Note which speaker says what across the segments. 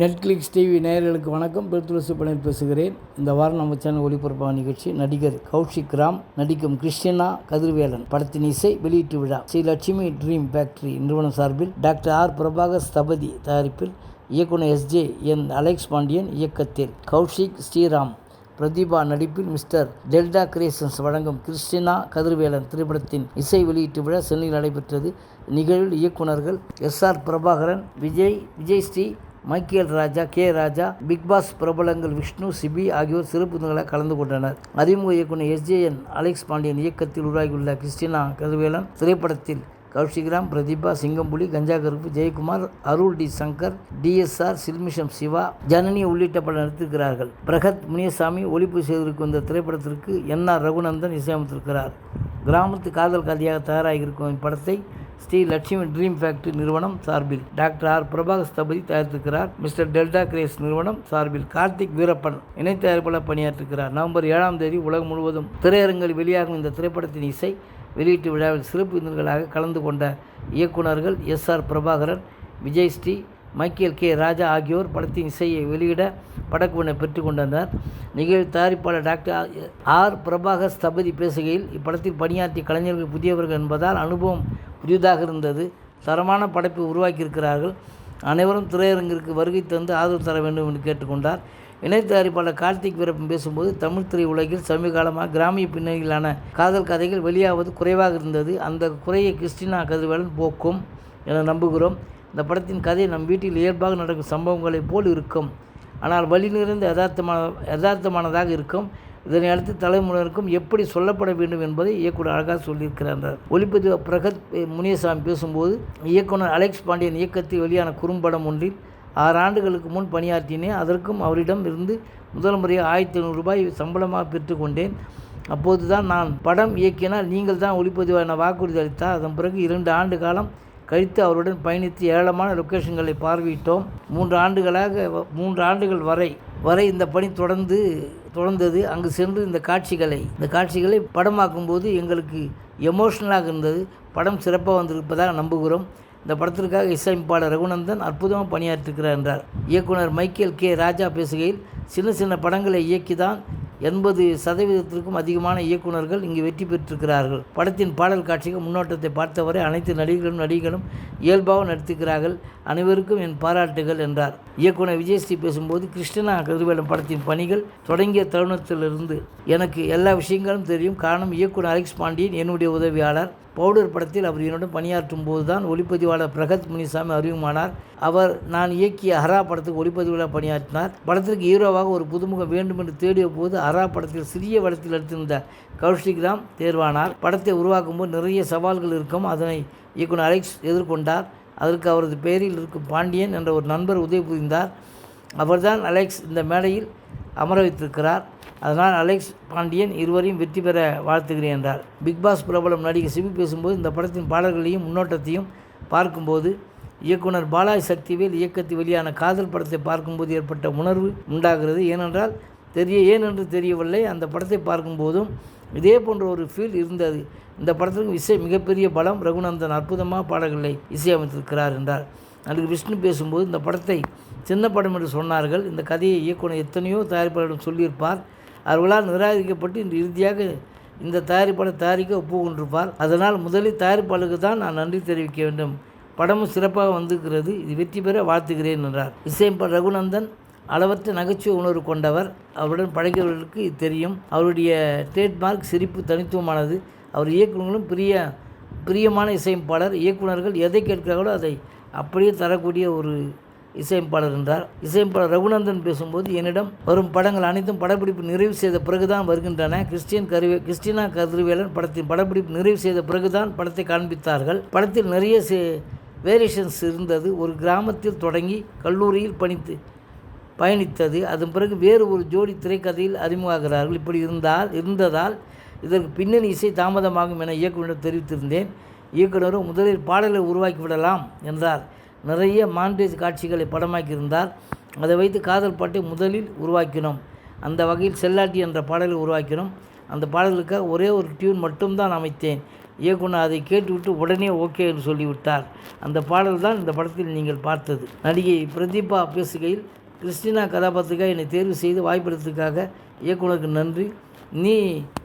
Speaker 1: Netflix TV நேயர்களுக்கு வணக்கம். பெருத்துளசி பணியில் பேசுகிறேன். இந்த வாரம் நம்ம சேனல் ஒளிபரப்பான நிகழ்ச்சி நடிகர் கௌஷிக் ராம் நடிக்கும் கிருஷ்ணா கதிர்வேலன் படத்தின் இசை வெளியீட்டு விழா ஸ்ரீ லட்சுமி ட்ரீம் ஃபேக்டரி நிறுவனம் சார்பில் டாக்டர் ஆர். பிரபாகர் ஸ்தபதி தயாரிப்பில் இயக்குனர் எஸ்ஜே என். அலெக்ஸ் பாண்டியன் இயக்கத்தில் கௌஷிக் ஸ்ரீராம் பிரதீபா நடிப்பில் மிஸ்டர் டெல்டா கிரியேஷன்ஸ் வழங்கும் கிறிஸ்டினா கதிர்வேலன் திரைப்படத்தின் இசை வெளியீட்டு விழா சென்னையில் நடைபெற்றது. நிகழ்வில் இயக்குனர்கள் S. R. Prabhakaran Vijay Vijay Sri Michael Raja K. Raja Bigg Boss பிரபலங்கள் விஷ்ணு சிபி ஆகியோர் சிறப்பு கலந்து கொண்டனர். அறிமுக இயக்குனர் எஸ்ஜேஎன் அலெக்ஸ் பாண்டியன் இயக்கத்தில் உருவாகியுள்ள கிறிஸ்டினா கருவேலன் திரைப்படத்தில் கௌஷிக்ராம் பிரதீபா சிங்கம்புலி கஞ்சா கருப்பு ஜெயக்குமார் அருள் டி. சங்கர் டிஎஸ்ஆர் சில்மிஷம் சிவா ஜனனி உள்ளிட்ட பலர் நடித்திருக்கிறார்கள். பிரகத் முனியசாமி ஒளிப்பு செய்திருக்கும் இந்த திரைப்படத்திற்கு என். ஆர். ரகுநந்தன் இசையமைத்திருக்கிறார். கிராமத்து காதல் கதையாக தயாராகியிருக்கும் இப்படத்தை ஸ்ரீ லட்சுமி ட்ரீம் ஃபேக்டரி நிறுவனம் சார்பில். Doctor R. பிரபாகர் ஸ்தபதி தயாரித்திருக்கிறார். மிஸ்டர் டெல்டா கிரேஸ் நிறுவனம் சார்பில் கார்த்திக் வீரப்பன் இணை தயாரிப்பாளர் பணியாற்றிருக்கிறார். நவம்பர் ஏழாம் தேதி உலகம் முழுவதும் திரையரங்கில் வெளியாகும் இந்த திரைப்படத்தின் இசை வெளியீட்டு விழாவில் சிறப்பு விருந்தினர்களாக கலந்து கொண்ட இயக்குனர்கள் S R Prabhakaran Vijay Sri Michael K. Raja ஆகியோர் படத்தின் இசையை வெளியிட படக்குவினை பெற்று கொண்டனர் நிகழ்வு தயாரிப்பாளர் டாக்டர் ஆர். பிரபாகர் ஸ்தபதி பேசுகையில் இப்படத்தில் பணியாற்றிய கலைஞர்கள் புதியவர்கள் என்பதால் அனுபவம் புதிதாக இருந்தது. தரமான படைப்பை உருவாக்கியிருக்கிறார்கள். அனைவரும் திரையரங்கிற்கு வருகை தந்து ஆதரவு தர வேண்டும் என்று கேட்டுக்கொண்டார் இணை தயாரிப்பாளர் கார்த்திக் வீரப்பன் பேசும்போது தமிழ் திரை உலகில் சமீபகாலமாக கிராமிய பின்னணியிலான காதல் கதைகள் வெளியாவது குறைவாக இருந்தது. அந்த குறையை கிறிஸ்டினா கதிர்வேலன் போக்கும் என நம்புகிறோம். இந்த படத்தின் கதை நம் வீட்டில் இயல்பாக நடக்கும் சம்பவங்களைப் போல் இருக்கும். ஆனால் வழி நிறைந்த யதார்த்தமான யதார்த்தமானதாக இருக்கும். இதனை அடுத்து தலைமுறையினருக்கும் எப்படி சொல்லப்பட வேண்டும் என்பதை இயக்குனர் அழகாக சொல்லியிருக்கிறார் ஒளிப்பதிவு பிரகத் முனியசாமி பேசும்போது இயக்குனர் அலெக்ஸ் பாண்டியன் இயக்கத்தில் வெளியான குறும்படம் ஒன்றில் ஆறு ஆண்டுகளுக்கு முன் பணியாற்றினேன். அதற்கும் அவரிடம் இருந்து முதல் முறையாக ஆயிரத்தி ஐநூறு ரூபாய் சம்பளமாக பெற்றுக்கொண்டேன் அப்போது தான் நான் படம் இயக்கினால் நீங்கள் தான் ஒளிப்பதிவான வாக்குறுதி அளித்தார். அதன் பிறகு இரண்டு ஆண்டு காலம் கழித்து அவருடன் பயணித்து ஏராளமான லொக்கேஷன்களை பார்வையிட்டோம். மூன்று ஆண்டுகளாக மூன்று ஆண்டுகள் வரை வரை இந்த பணி தொடர்ந்து தொடர்ந்தது. அங்கு சென்று இந்த காட்சிகளை இந்த காட்சிகளை படமாக்கும் போது எங்களுக்கு எமோஷனலாக இருந்தது. படம் சிறப்பாக வந்திருப்பதாக நம்புகிறோம். இந்த படத்திற்காக இசையமைப்பாளர் ரகுநந்தன் அற்புதமாக பணியாற்றிருக்கிறார் என்றார். இயக்குனர் மைக்கேல் கே. ராஜா பேசுகையில் சின்ன சின்ன படங்களை இயக்கி தான் எண்பது சதவீதத்திற்கும் அதிகமான இயக்குநர்கள் இங்கு வெற்றி பெற்றிருக்கிறார்கள். படத்தின் பாடல் காட்சிகள் முன்னோட்டத்தை பார்த்தவரை அனைத்து நடிகர்களும் நடிகர்களும் இயல்பாக நடித்திருக்கிறார்கள். அனைவருக்கும் என் பாராட்டுகள் என்றார். இயக்குனர் விஜயஸ்ரீ பேசும்போது கிருஷ்ணனா கதிர்வேலம் படத்தின் பணிகள் தொடங்கிய தருணத்திலிருந்து எனக்கு எல்லா விஷயங்களும் தெரியும். காரணம் இயக்குனர் அலெக்ஸ் பாண்டியன் என்னுடைய உதவியாளர். பவுடர் படத்தில் அவர் என்னுடன் பணியாற்றும் போது தான் ஒளிப்பதிவாளர் பிரகத் முனிசாமி அறிமுகமானார் அவர் நான் இயக்கிய ஹரா படத்துக்கு ஒளிப்பதிவாளர் பணியாற்றினார். படத்திற்கு ஹீரோவாக ஒரு புதுமுகம் வேண்டும் என்று தேடிய போது ஹரா படத்தில் சிறிய படத்தில் எடுத்திருந்த கௌஷிக் ராம் தேர்வானார். படத்தை உருவாக்கும் போது நிறைய சவால்கள் இருக்கும். அதனை இயக்குனர் அலெக்ஸ் எதிர்கொண்டார். அதற்கு அவரது பெயரில் இருக்கும் பாண்டியன் என்ற ஒரு நண்பர் உதவி புரிந்தார். அவர்தான் அலெக்ஸ் இந்த மேடையில் அமர வைத்திருக்கிறார் அதனால் அலெக்ஸ் பாண்டியன் இருவரையும் வெற்றி பெற வாழ்த்துகிறேன் என்றார். பிக்பாஸ் பிரபலம் நடிகை சிபி பேசும்போது இந்த படத்தின் பாடல்களையும் முன்னோட்டத்தையும் பார்க்கும்போது இயக்குனர் பாலாஜி சக்திவேல் இயக்கத்தில் வெளியான காதல் படத்தை பார்க்கும்போது ஏற்பட்ட உணர்வு உண்டாகிறது. ஏனென்றால் தெரிய ஏனென்று தெரியவில்லை. அந்த படத்தை பார்க்கும்போதும் இதே போன்ற ஒரு ஃபீல் இருந்தது. இந்த படத்திற்கு இசை மிகப்பெரிய பலம் ரகுநந்தன் அற்புதமாக பாடல்களை இசையமைத்திருக்கிறார் என்றார். நடிகர் விஷ்ணு பேசும்போது இந்த படத்தை சின்ன படம் என்று சொன்னார்கள். இந்த கதையை இயக்குனர் எத்தனையோ தயாரிப்பாளரிடம் சொல்லியிருப்பார். அவர்களால் நிராகரிக்கப்பட்டு இன்று இறுதியாக இந்த தயாரிப்பாளர் தயாரிக்க ஒப்புக்கொண்டிருப்பார். அதனால் முதலில் தயாரிப்பாளருக்கு தான் நான் நன்றி தெரிவிக்க வேண்டும். படமும் சிறப்பாக வந்திருக்கிறது. இது வெற்றி பெற வாழ்த்துகிறேன் என்றார். இசையமைப்பாளர் ரகுநந்தன் அளவற்ற நகைச்சுவை உணர்வு கொண்டவர். அவருடன் பழகியவர்களுக்கு இது தெரியும். அவருடைய ட்ரேட்மார்க் சிரிப்பு தனித்துவமானது. அவர் இயக்குநர்களும் பிரிய பிரியமான இசையமைப்பாளர். இயக்குநர்கள் எதை கேட்கிறார்களோ அதை அப்படியே தரக்கூடிய ஒரு இசையமைப்பாளர் என்றார். இசையமைப்பாளர் ரகுநந்தன் பேசும்போது என்னிடம் வரும் படங்கள் அனைத்தும் படப்பிடிப்பு நிறைவு செய்த பிறகுதான் வருகின்றன. கிறிஸ்டியன் கருவே கிறிஸ்டினா கதிர்வேலன் படத்தின் படப்பிடிப்பு நிறைவு செய்த பிறகுதான் படத்தை காண்பித்தார்கள். படத்தில் நிறைய வேரியேஷன்ஸ் இருந்தது. ஒரு கிராமத்தில் தொடங்கி கல்லூரியில் பணித்து பயணித்தது. அதன் பிறகு வேறு ஒரு ஜோடி திரைக்கதையில் அறிமுகமாகிறார்கள். இப்படி இருந்தால் இருந்ததால் இதற்கு பின்னணி இசை தாமதமாகும் என இயக்குநர் தெரிவித்திருந்தேன். இயக்குனரும் முதலில் பாடலை உருவாக்கி விடலாம் என்றார். நிறைய மாண்டேஜ் காட்சிகளை படமாக்கியிருந்தார். அதை வைத்து காதல் பாட்டை முதலில் உருவாக்கினோம். அந்த வகையில் செல்லாட்டி என்ற பாடலை உருவாக்கினோம். அந்த பாடலுக்கு ஒரே ஒரு டியூன் மட்டும்தான் அமைத்தேன். இயக்குனர் அதை கேட்டுவிட்டு உடனே ஓகே என்று சொல்லிவிட்டார். அந்த பாடல் தான் இந்த படத்தில் நீங்கள் பார்த்தது. நடிகை பிரதீபா பேசுகையில் கிறிஸ்டினா கதாபாத்திரத்துக்காக என்னை தேர்வு செய்து வாய்ப்பெடுத்ததுக்காக இயக்குனருக்கு நன்றி. நீ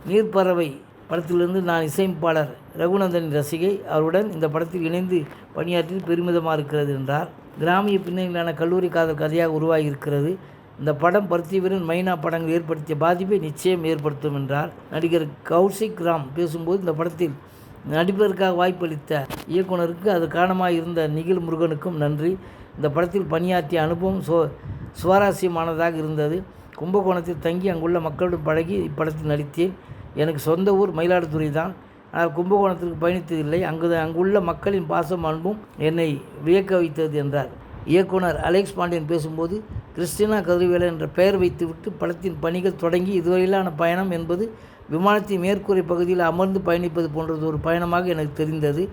Speaker 1: நீர்ப்பறவை படத்திலிருந்து நான் இசையமைப்பாளர் ரகுநந்தனின் ரசிகை. அவருடன் இந்த படத்தில் இணைந்து பணியாற்றி பெருமிதமாக இருக்கிறது என்றார். கிராமிய பின்னணியிலான கல்லூரி காதல் கதையாக உருவாகி இருக்கிறது இந்த படம் பருத்திவீரன் மைனா படங்கள் ஏற்படுத்திய பாதிப்பை நிச்சயம் ஏற்படுத்தும் என்றார். நடிகர் கௌசிக் ராம் பேசும்போது இந்த படத்தில் நடிப்பதற்காக வாய்ப்பளித்த இயக்குனருக்கு அது காரணமாக இருந்த நிகில் முருகனுக்கும் நன்றி. இந்த படத்தில் பணியாற்றிய அனுபவம் சுவ சுவாரஸ்யமானதாக இருந்தது. கும்பகோணத்தில் தங்கி அங்குள்ள மக்களுடன் பழகி இப்படத்தில் நடித்தேன். எனக்கு சொந்த ஊர் மயிலாடுதுறை தான். ஆனால் கும்பகோணத்திற்கு பயணித்ததில்லை அங்கு அங்குள்ள மக்களின் பாசம் அன்பும் என்னை வியக்க வைத்தது என்றார். இயக்குனர் அலெக்ஸ் பாண்டியன் பேசும்போது கிறிஸ்டினா கதிர்வேலன் என்ற பெயர் வைத்துவிட்டு படத்தின் பணிகள் தொடங்கி இதுவரையிலான பயணம் என்பது விமானத்தின் மேற்கூரை பகுதியில் அமர்ந்து பயணிப்பது போன்றது ஒரு பயணமாக எனக்கு தெரிந்தது.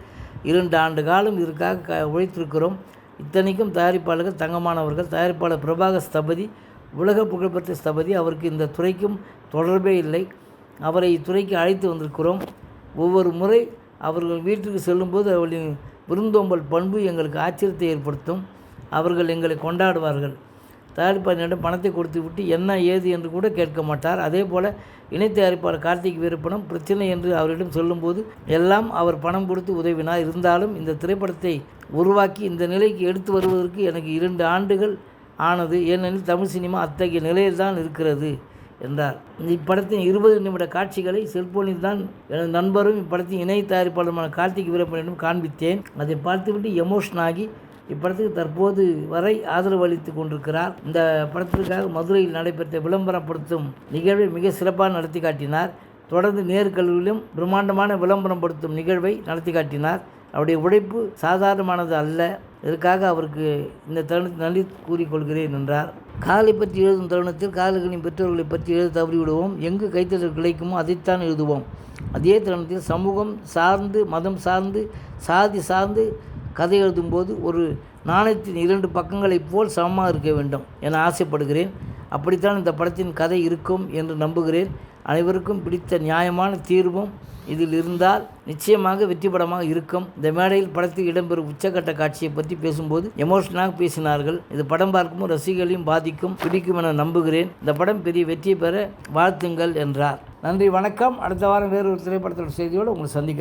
Speaker 1: இரண்டு ஆண்டு காலம் இதற்காக க உழைத்திருக்கிறோம். இத்தனைக்கும் தயாரிப்பாளர்கள் தங்கமானவர்கள். தயாரிப்பாளர் பிரபாகர் ஸ்தபதி உலக புகழ்பெற்ற ஸ்தபதி. அவருக்கு இந்த துறைக்கும் தொடர்பே இல்லை. அவரை இத்துறைக்கு அழைத்து வந்திருக்கிறோம். ஒவ்வொரு முறை அவர்கள் வீட்டுக்கு செல்லும்போது அவர்களின் விருந்தோம்பல் பண்பு எங்களுக்கு ஆச்சரியத்தை ஏற்படுத்தும். அவர்கள் எங்களை கொண்டாடுவார்கள். தயாரிப்பாளரிடம் பணத்தை கொடுத்து விட்டு என்ன ஏது என்று கூட கேட்க மாட்டார். அதே போல் இணை தயாரிப்பாளர் கார்த்திக் வீரப்பணம் பிரச்சனை என்று அவரிடம் சொல்லும்போது எல்லாம் அவர் பணம் கொடுத்து உதவினார். இருந்தாலும் இந்த திரைப்படத்தை உருவாக்கி இந்த நிலைக்கு எடுத்து வருவதற்கு எனக்கு இரண்டு ஆண்டுகள் ஆனது. ஏனெனில் தமிழ் சினிமா அத்தகைய நிலையில் தான் இருக்கிறது. என்றார். இப்படத்தின் இருபது நிமிட காட்சிகளை செல்போனில் தான் எனது நண்பரும் இப்படத்தின் இணை தயாரிப்பாளருமான கார்த்திக் வீரப்பனிடம் காண்பித்தேன். அதை பார்த்துவிட்டு எமோஷன் ஆகி இப்படத்துக்கு தற்போது வரை ஆதரவு அளித்து கொண்டிருக்கிறார். இந்த படத்திற்காக மதுரையில் நடைபெற்ற விளம்பரப்படுத்தும் நிகழ்வை மிக சிறப்பாக நடத்தி காட்டினார். தொடர்ந்து நேர்கல்வியிலும் பிரம்மாண்டமான விளம்பரப்படுத்தும் நிகழ்வை நடத்தி காட்டினார். அவருடைய உழைப்பு சாதாரணமானது அல்ல. இதற்காக அவருக்கு இந்த தருணத்தை நன்றி கூறிக்கொள்கிறேன் என்றார். காலை பற்றி எழுதும் தருணத்தில் காதல்களின் பெற்றோர்களை பற்றி எழுத தவறிவிடுவோம். எங்கு கைத்தட்டல் கிடைக்குமோ அதைத்தான் எழுதுவோம். அதே தருணத்தில் சமூகம் சார்ந்து மதம் சார்ந்து சாதி சார்ந்து கதை எழுதும்போது ஒரு நாணயத்தின் இரண்டு பக்கங்களைப் போல் சமமாக இருக்க வேண்டும் என ஆசைப்படுகிறேன். அப்படித்தான் இந்த படத்தின் கதை இருக்கும் என்று நம்புகிறேன். அனைவருக்கும் பிடித்த நியாயமான தீர்வும் இதில் இருந்தால் நிச்சயமாக வெற்றி படமாக இருக்கும். இந்த மேடையில் படத்தில் இடம்பெறும் உச்சக்கட்ட காட்சியை பற்றி பேசும்போது எமோஷனாக பேசினார்கள். இது படம் பார்க்கும் ரசிகர்களையும் பாதிக்கும் பிடிக்கும் என நம்புகிறேன். இந்த படம் பெரிய வெற்றி பெற வாழ்த்துங்கள் என்றார். நன்றி வணக்கம். அடுத்த வாரம் வேறு ஒரு திரைப்படத்தோட செய்தியோடு உங்களை சந்திக்கிறேன்.